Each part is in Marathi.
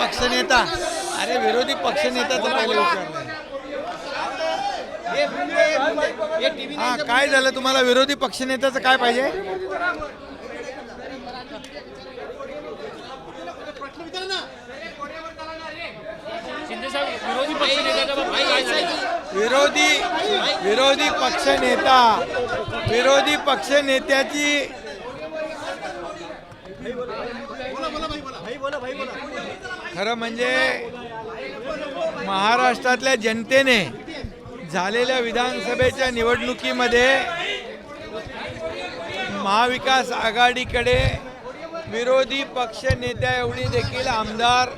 पक्षनेता अरे विरोधी पक्षनेत्याचं पहिले विचारलं हा काय झालं तुम्हाला? विरोधी पक्षनेत्याचं काय पाहिजे? विरोधी विरोधी विरोधी पक्षनेता विरोधी पक्षनेत्याची खरं म्हणजे महाराष्ट्रातल्या जनतेने झालेल्या विधानसभेच्या निवडणुकीमध्ये महाविकास आघाडीकडे विरोधी पक्ष नेत्या एवढी देखील आमदार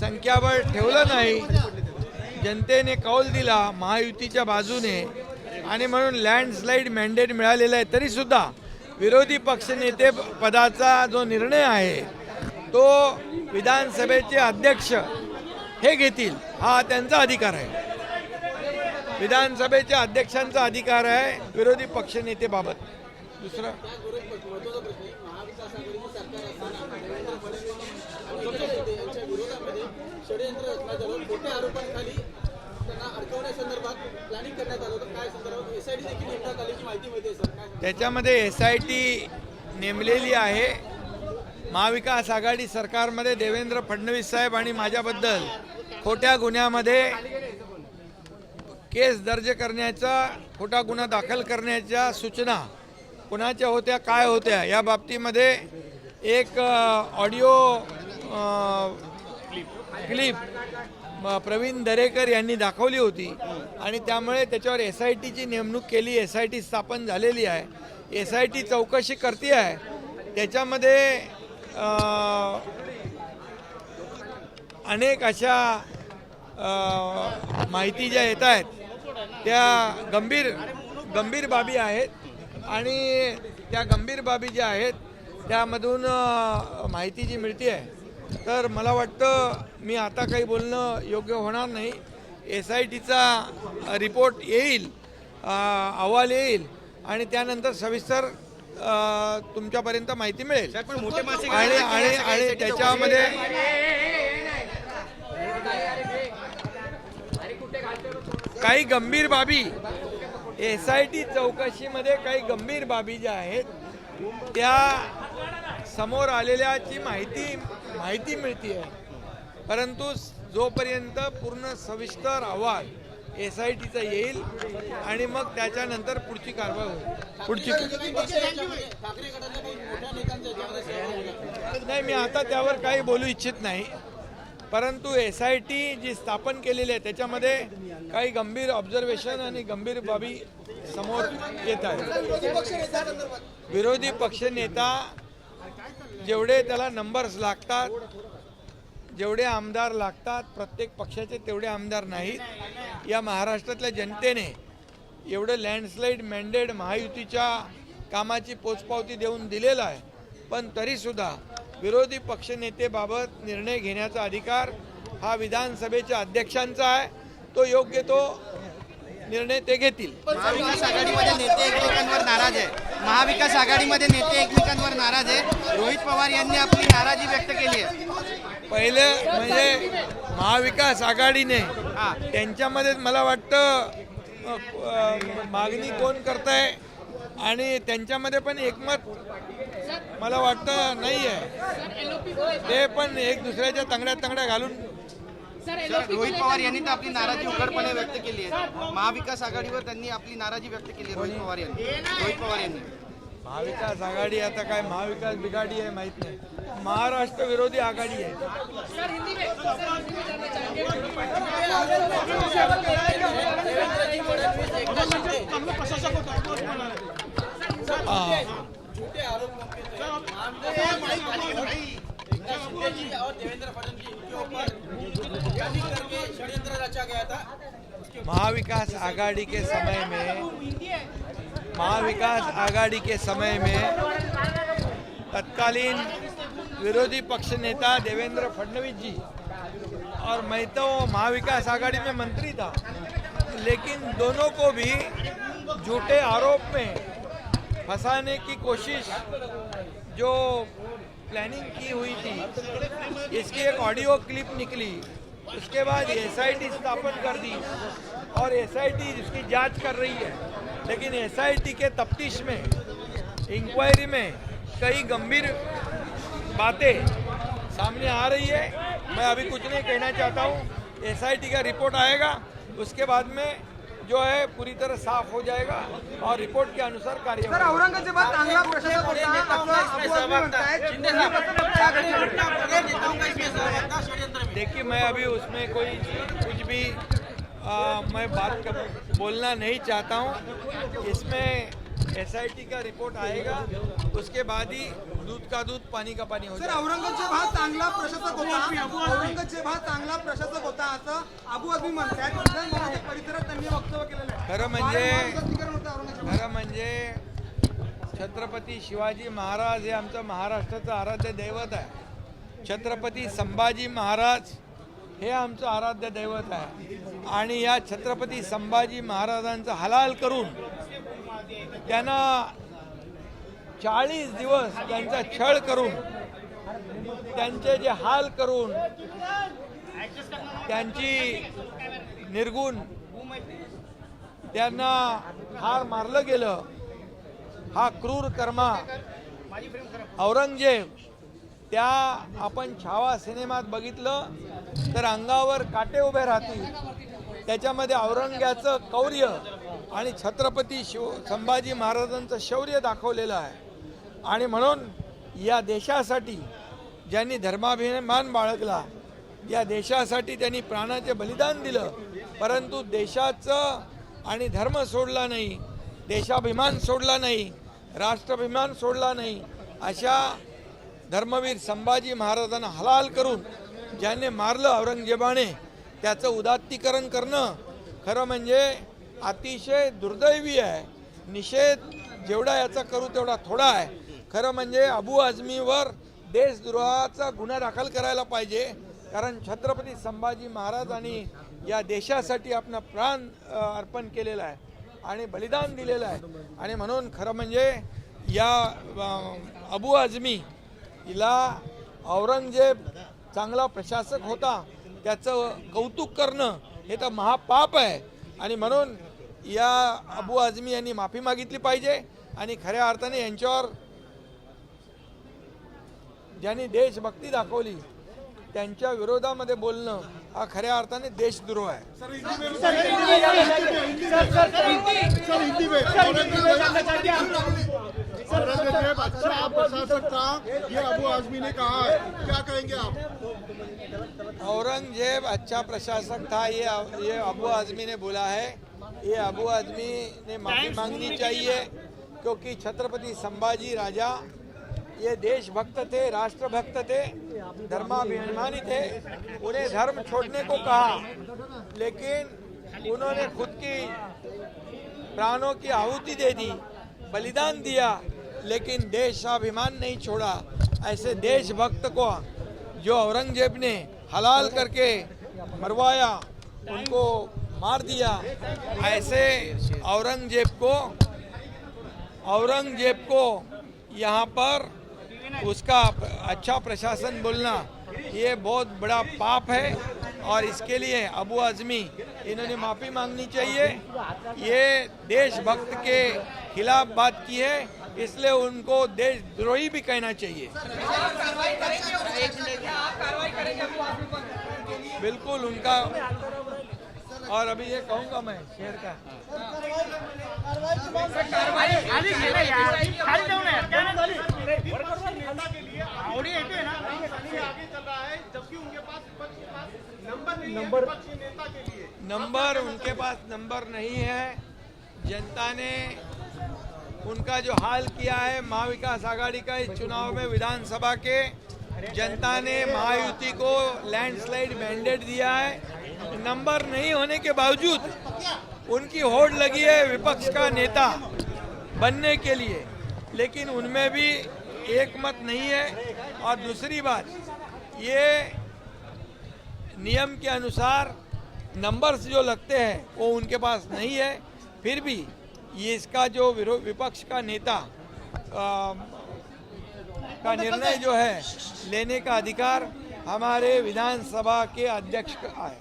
संख्याबळ ठेवलं नाही. जनतेने कौल दिला महायुतीच्या बाजूने आणि म्हणून लँडस्लाईड मॅन्डेट मिळालेलं आहे तरीसुद्धा विरोधी पक्षनेते पदाचा जो निर्णय आहे तो विधानसभेचे अध्यक्ष हे घेतील. हा त्यांचा अधिकार आहे. विधानसभेच्या अध्यक्षांचा अधिकार आहे विरोधी पक्षनेतेबाबत. दुसरं? त्याच्यामध्ये एस आय टी नेमलेली आहे. महाविकास आघाडी सरकारमध्ये देवेंद्र फडणवीस साहेब आणि माझ्याबद्दल खोट्या गुन्ह्यामध्ये केस दर्ज करण्याचा खोटा गुन्हा दाखल करण्याच्या सूचना कुणाच्या होत्या काय होत्या या बाबतीमध्ये एक ऑडिओ क्लिप प्रवीण दरेकर यांनी दाखवली होती आणि त्यामुळे त्याच्यावर एस आय टीची नेमणूक केली एस आय टी स्थापन झालेली आहे. एस आय टी चौकशी करते आहे त्याच्यामध्ये अनेक अशा माहिती ज्या येत आहेत त्या गंभीर गंभीर बाबी आहेत आणि त्या गंभीर बाबी ज्या आहेत त्यामधून माहिती जी मिळते आहे तर मला वाटतं मी आता काही बोलणं योग्य होणार नाही. एस आय टीचा रिपोर्ट येईल अहवाल येईल आणि त्यानंतर सविस्तर तुमच्यापर्यंत माहिती मिळेल. आणि आणि आणि त्याच्यामध्ये काही गंभीर बाबी. एस आय टी चौकशीमध्ये काही गंभीर बाबी ज्या आहेत त्या समोर आलेल्याची माहिती माहिती मिळते आहे परंतु जोपर्यंत पूर्ण सविस्तर अहवाल एस आय टीचा येईल आणि मग त्याच्यानंतर पुढची कारवाई होईल. पुढची नाही मी आता त्यावर काही बोलू इच्छित नाही. परंतु एस आय टी जी स्थापन केलेली आहे त्याच्यामध्ये काही गंभीर ऑब्झर्वेशन आणि गंभीर बाबी समोर येत आहेत. विरोधी पक्षनेता जेवढे त्याला नंबर्स लागतात जेवढे आमदार लागतात प्रत्येक पक्षाचे तेवढे आमदार नाहीत या महाराष्ट्रातल्या जनतेने एवढं लँडस्लाईड मॅन्डेट महायुतीच्या कामाची पोचपावती देऊन दिलेलं आहे. पण तरीसुद्धा विरोधी पक्षनेतेबाबत निर्णय घेण्याचा अधिकार हा विधानसभेच्या अध्यक्षांचा आहे. तो योग्य तो निर्णय ते घेतील. महाविकास आघाडीमध्ये नेते एकमेकांवर नाराज आहे. महाविकास आघाडीमध्ये नेते एकमेकांवर नाराज आहे. रोहित पवार यांनी आपली नाराजी व्यक्त केली आहे. पहिले म्हणजे महाविकास आघाडीने त्यांच्यामध्ये मला वाटतं मागणी कोण करताय आणि त्यांच्यामध्ये पण एकमत मला वाटतं नाही आहे ते पण एक दुसऱ्याच्या तंगड्या तंगड्या घालून रोहित पवार यांनी तर आपली नाराजी उघडपणे व्यक्त केली आहे. महाविकास आघाडीवर त्यांनी आपली नाराजी व्यक्त केली आहे रोहित पवार यांनी. रोहित पवार यांनी. महाविकास आघाडी आता काय महाविकास बिघाडी आहे माहीत नाही. महाराष्ट्र विरोधी आघाडी आहे. महाविकास आघाड़ी के समय में महाविकास आघाड़ी के समय में तत्कालीन विरोधी पक्ष नेता देवेंद्र फडणवीस जी और मैं तो महाविकास आघाड़ी में मंत्री था, लेकिन दोनों को भी झूठे आरोप में फंसाने की कोशिश जो प्लानिंग की हुई थी, इसकी एक ऑडियो क्लिप निकली, उसके बाद एसआईटी स्थापन कर दी और एसआईटी इसकी जाँच कर रही है। लेकिन एसआईटी के तफ्तीश में इंक्वायरी में कई गंभीर बातें सामने आ रही है। मैं अभी कुछ नहीं कहना चाहता हूँ। एसआईटी का रिपोर्ट आएगा उसके बाद में जो है पूरी तरह साफ़ हो जाएगा और रिपोर्ट के अनुसार कार्य सर औरंगाबाद चांगला देखिए मैं अभी उसमें कोई कुछ भी आ, मैं बात कर, बोलना नहीं चाहता हूँ। इसमें एसआईटी का रिपोर्ट आएगा। उसके बाद ही दूध का दूध पानी का पानी हो सर जाएगा। औरंगजेब हा चांगला प्रशासक होता. औरंगजेब हा चांगला प्रशासक होता असं अबू परिसरात त्यांनी वक्तव्य केलेलं आहे. खरं म्हणजे होतं औरंगजेब खरं म्हणजे छत्रपती शिवाजी महाराज हे आमचं महाराष्ट्राचं आराध्य दैवत आहे. छत्रपती संभाजी महाराज हे आमचं आराध्य दैवत आहे. आणि या छत्रपती संभाजी महाराजांचं हलाल करून त्यांना चाळीस दिवस त्यांचा छळ करून त्यांचे जे हाल करून त्यांची निर्गुण त्यांना हार मारलं गेलं. हा क्रूर कर्मा औरंगजेब त्या आपण छावा सिनेमात बघितलं तर अंगावर काटे उभे राहतील. त्याच्यामध्ये औरंग्याचं कौर्य आणि छत्रपती शिव संभाजी महाराजांचं शौर्य दाखवलेलं आहे. आणि म्हणून या देशासाठी ज्यांनी धर्माभिमान बाळगला या देशासाठी त्यांनी प्राणाचे बलिदान दिलं परंतु देशाचं आणि धर्म सोडला नाही देशाभिमान सोडला नाही राष्ट्राभिमान सोडला नाही अशा धर्मवीर संभाजी महाराजांना हलाल करून ज्याने मारलं औरंगजेबाने त्याचं उदात्तीकरण करणं खरं म्हणजे अतिशय दुर्दैवी आहे. निषेध जेवढा याचा करू तेवढा थोडा आहे. खरं म्हणजे अबू आझमीवर देशद्रोहाचा गुन्हा दाखल करायला पाहिजे कारण छत्रपती संभाजी महाराजांनी या देशासाठी आपला प्राण अर्पण केलेला आहे आणि बलिदान दिलेलं आहे. आणि म्हणून खरं म्हणजे या अबू आझमी हिला औरंगजेब चांगला प्रशासक होता. त्याचं कौतुक करणं हे तर महापाप आहे. आणि म्हणून या अबू आझमी यांनी माफी मागितली पाहिजे आणि खऱ्या अर्थाने यांच्यावर ज्यांनी देशभक्ती दाखवली त्यांच्या विरोधामध्ये बोलणं हा खऱ्या अर्थाने देशद्रोह आहे. औरंगज़ेब अच्छा प्रशासक था ये अबू आजमी ने कहा है। क्या कहेंगे आप? औरंगज़ेब अच्छा प्रशासक था ये ये अबू आजमी ने बोला है। ये अबू आजमी ने माफ़ी मांगनी चाहिए क्योंकि छत्रपति संभाजी राजा ये देशभक्त थे राष्ट्रभक्त थे धर्माभिमानी थे उन्हें धर्म छोड़ने को कहा। लेकिन उन्होंने खुद की प्राणों की आहुति दे दी बलिदान दिया लेकिन देशाभिमान नहीं छोड़ा। ऐसे देशभक्त को जो औरंगज़ेब ने हलाल करके मरवाया, उनको मार दिया, ऐसे औरंगज़ेब को औरंगज़ेब को यहाँ पर उसका अच्छा प्रशासन बोलना, ये बहुत बड़ा पाप है और इसके लिए अबू आजमी, इन्होंने माफ़ी मांगनी चाहिए। ये देशभक्त के खिलाफ बात की है। इसलिए उनको देशद्रोही भी कहना चाहिए। बिल्कुल उनका और अभी ये कहूँगा मैं शेर का। नंबर नंबर उनके पास नंबर नहीं है। जनता ने उनका जो हाल किया है महाविकास आघाड़ी का इस चुनाव में विधानसभा के, जनता ने महायुति को लैंडस्लाइड मैंडेट दिया है। नंबर नहीं होने के बावजूद उनकी होड़ लगी है विपक्ष का नेता बनने के लिए। लेकिन उनमें भी एक मत नहीं है। और दूसरी बात, ये नियम के अनुसार नंबर्स जो लगते हैं वो उनके पास नहीं है। फिर भी ये इसका जो विपक्ष का नेता अ, का निर्णय जो है लेने का अधिकार हमारे विधानसभा के अध्यक्ष का है।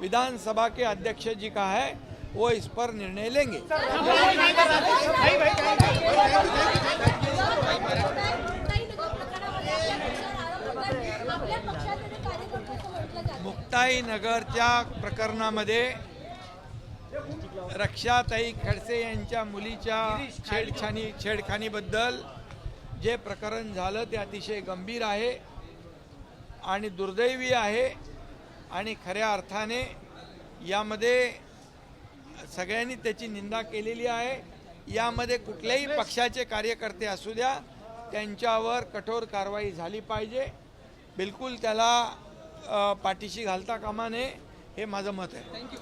विधानसभा के अध्यक्ष जी का है वो इस पर निर्णय लेंगे। मुक्ताई नगरच्या प्रकरणामध्ये रक्षाताई खडसे यांच्या मुलीच्या छेडछाणी छेडखानीबद्दल जे प्रकरण झालं ते अतिशय गंभीर आहे आणि दुर्दैवी आहे आणि खऱ्या अर्थाने यामध्ये सगळ्यांनी त्याची निंदा केलेली आहे. यामध्ये कुठल्याही पक्षाचे कार्यकर्ते असू द्या त्यांच्यावर कठोर कारवाई झाली पाहिजे. बिलकुल त्याला पाठीशी घालता कामा नये हे माझं मत आहे.